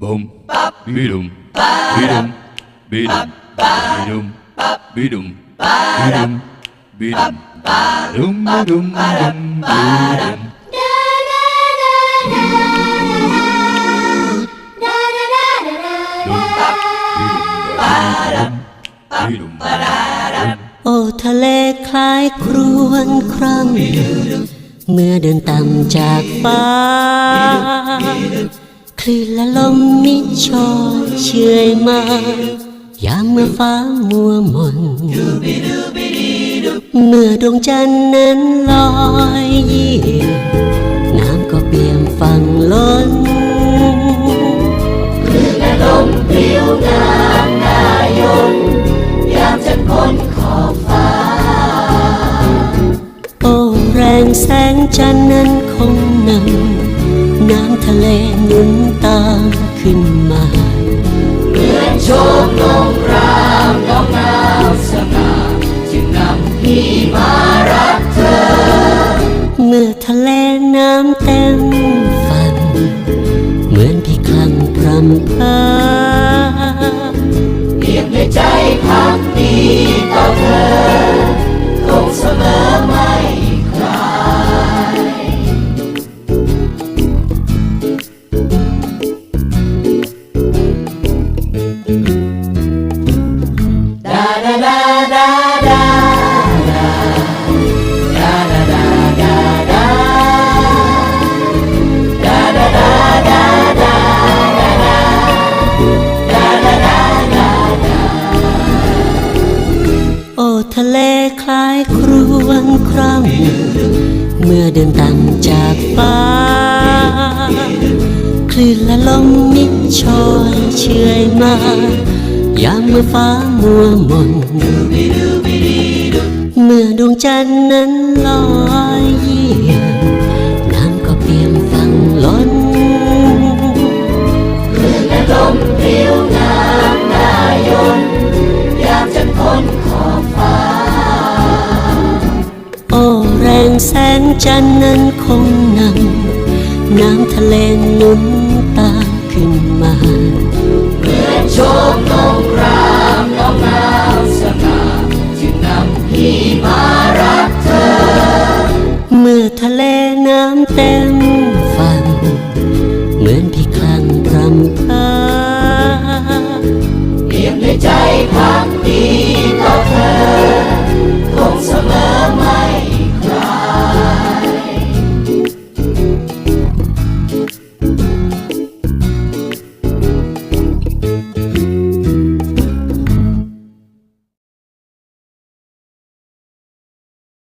Boom, bidum, bidum, bidum, bidum, bidum, bidum, bidum, dum, dum, dum, bidum. Bidum, bidum, โอ้ทะเลคล้ายครวนครั่งเมื่อเดินต่ำจากฟ้า คลื่นและลมมิชอยเชอยมายามเมื่อฟ้ามัวมน เมื่อดวงจันทร์นั้นลอยเยี่ยมน้ำก็เปี่ยมฝั่งล้นคือกระลมผิวงามนายนยามจะพ้นขอบฟ้า โอ้แรงแสงจันทร์นั้นคงนำ น้ำทะเลหนุนตามขึ้นมาเหมือนโชมลงรามน้องน้ำสง่าจึงนำพี่มารักเธอ เมื่อทะเลน้ำเต็มฝันเหมือนพี่คลั่งพรำพราเรียกในใจพักดี ทะเลคล้ายครวนครั่งเมื่อเดินต่ำจากฟ้าคลื่นและลมมิดชอยเชยมา ยามเมื่อฟ้ามัวมนเมื่อดวงจันทร์นั้นลอยเยี่ยมน้ำก็เปี่ยมฝั่งล้นโอ้แรงแสงจันทร์นั้นคงนำน้ำทะเลหนุนตาขึ้นมาเมื่ ทะเลน้ำเต็มฝั่ง